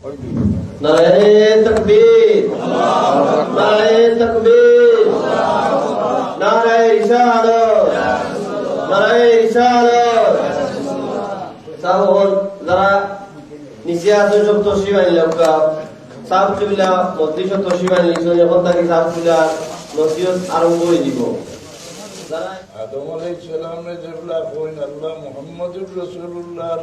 নারায়ে তাকবীর। নারায়ে তাকবীর। নারায়ে রিসালাত নারায়ে রিসালাত সাবন যারা নিচে আছে সব তসিব আনলে ওকা সাব চুবিলা মধ্যে সব তসিব আনলি এখন তাকে সাব চুবিলা নসিহত আরম্ভ করে দিব। আদম আলাইহিস সালামে যেগুলা কইন আল্লাহ মুহাম্মদুর রাসূলুল্লাহর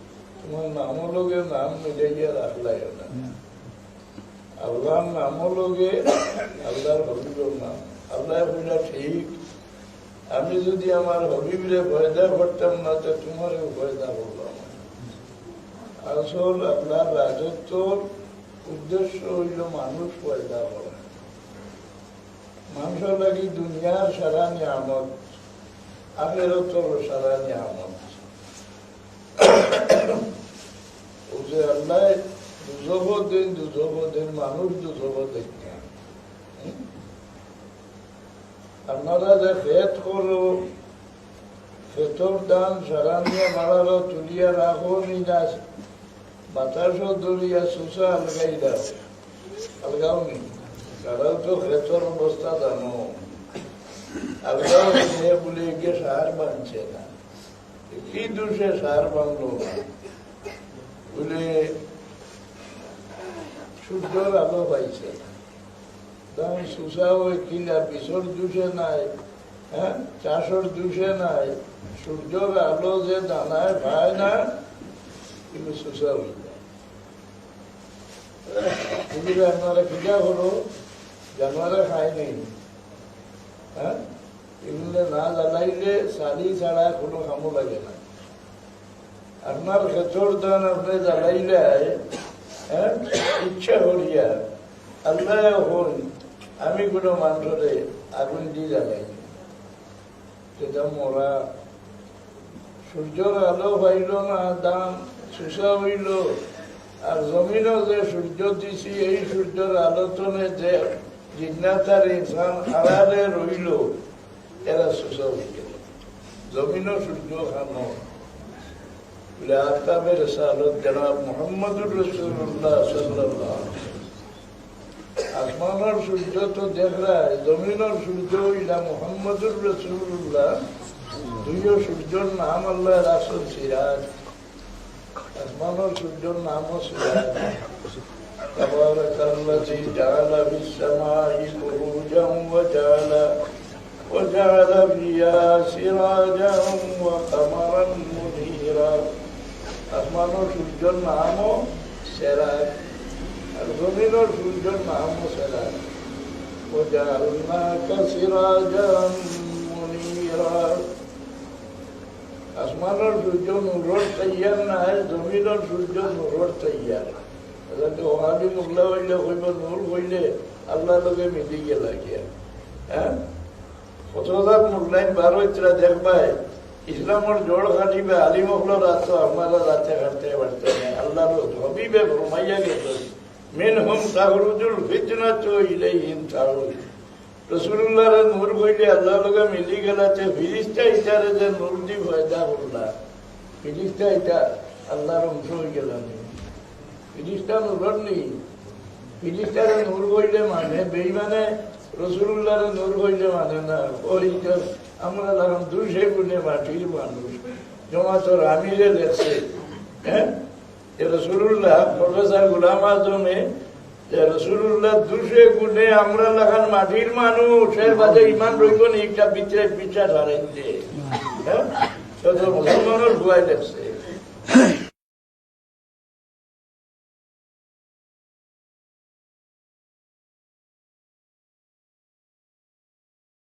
তোমার নাম মিলাইয়া রাখলাই আল্লাহর আল্লাহর হবিবর নাম। আল্লাহ ঠিক। আমি যদি আমার হবিবরে পয়দা করতাম না তো তোমারও পয়দা করলাম আসল আল্লাহর রাজত্বর উদ্দেশ্য হইল মানুষ পয়দা করা মানুষের লাগি দুনিয়ার সারা নিয়ামত আখেরতর সারা নিয়ামত। আল্লাহ দুজব দিন দুজব দিন, মানুষ দুজব দেখতেন আপনারা যে ফেত করো, ফেতর দান, সারা নিয়ে মারালো তুলিয়া রাখো, নিনা বাতাসও দরিয়া সুসা আলগাই দাও। আলগাও নি? তারাও তো ফেতর অবস্থা জানো। মেয়ে বলে গিয়ে সার বানছে না। কি দোষে সার বানলো না বলে সূর্যর আলো পাইছে। দাম সুসা ওই কিনা বিষর দোষে নাই হ্যাঁ? চাষর দোষে নাই। সূর্যর আলো যে দানায় পায় না, কিন্তু সুসা হয়ে যায় আপনারা কিনা হলো জানোয়ারে হ্যাঁ? এগুলো না জ্বালাইলে শাড়ি ছাড়া কোনো কামও লাগে না আপনার খেচর দান আপনি জ্বালাইলে ইচ্ছা করিয়া আল্লাহ হন আমি কোনো মানুষরে আগুন দিয়ে জ্বালাই সেটা মরা সূর্যর আলো পাইল না দাম সুসা হইল আর জমিনও যে সূর্য দিছি এই সূর্যের আলোচনে যে জিজ্ঞাসার ইনসান আড়ালে রইল এরা সুসা হয়ে গেল জমিনও সূর্য খানো বলে আফতাবের সালত জনাব মোহাম্মদুর রসুল্লাহ সাল্লাল্লাহ আসমানের সূর্য তো দেখায় জমিনের সূর্য ইলা মোহাম্মদুর রসুল্লাহ দুইও সূর্যর নাম আল্লাহ রাসুল সিরাজ আসমানের সূর্যর নামও সিরাজ تبارك الذي جعل في السماء بروجا وجعل وجعل فيها سراجا وقمرا منيرا আসমান সূর্যর নামও সেরাজ আর জমিনের সূর্যর নামও সেরাজ وجعلناك سراجا منيرا আসমানের সূর্য নূরর তৈয়ার না জমিনের সূর্য নূরর তৈয়ার যাতে ওহাবি মুগলা হইলে হইব নূর হইলে আল্লাহ লোকে মিলি গেল গিয়া হ্যাঁ কতদার মুগলাইন বার হইতরা দেখবাই ইসলামর জোড় খাটিবে আলী মহল রাত আপনারা রাতে কাটতে পারতে আল্লাহ হবিবে ঘুমাইয়া গেল মেন হুম তাহরুজুল ফিতনা তো ইলাইহিম তাহরুজ রসুল্লাহর নূর হইলে আল্লাহ লোকে মিলি গেলাতে ফিরিস্তা ইটারে যে নূর দি ফয়দা ফিরিস্তা ইটা আল্লাহর অংশ হয়ে গেলাম ফিরিস্তা নূর নেই ফিরিস্তারে নূর হইলে মানে বেইমানে রসুল্লাহরে নূর হইলে মানে না ওই যে আমরা এখন দুইশে গুণে মাটির মানুষ। জমাতর আমিরে লেখছে হ্যাঁ? যে রসুল্লাহ প্রফেসর গুলাম আজমে রসুল্লাহ দুশে আমরা লাগান মাটির মানুষ, এর বাদে ইমান রইব একটা বিচে বিচার হারেন যে হ্যাঁ? মুসলমানের ভুয়াই লেখছে